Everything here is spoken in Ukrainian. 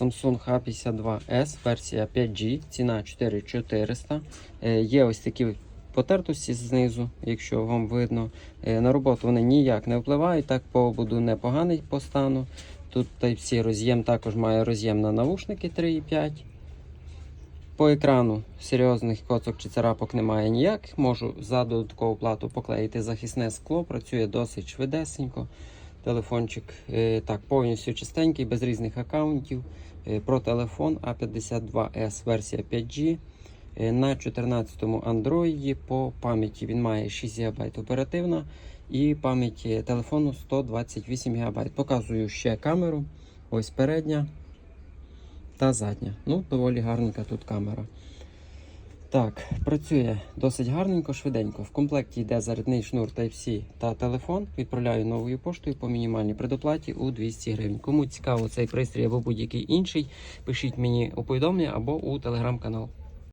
Samsung H52s, версія 5G, ціна 4400. Е, Є ось такі потертості знизу, якщо вам видно. Е, На роботу вони ніяк не впливають, так по ободу непоганий по стану. Тут Type-C роз'єм також має роз'єм на навушники 3,5. По екрану серйозних коцок чи царапок немає ніяких. Можу за додаткову плату поклеїти захисне скло, працює досить швидесенько. Телефончик е, так, повністю чистенький, без різних аккаунтів. Е, Про телефон A52s версія 5G. Е, На 14-му Android по пам'яті він має 6 ГБ оперативна і пам'ять телефону 128 ГБ. Показую ще камеру. Ось передня та задня. Ну, доволі гарненька тут камера. Так, працює досить гарненько, швиденько. В комплекті йде зарядний шнур Type-C та телефон. Відправляю новою поштою по мінімальній предоплаті у 200 гривень. Кому цікаво цей пристрій або будь-який інший, пишіть мені у повідомлення або у телеграм-канал.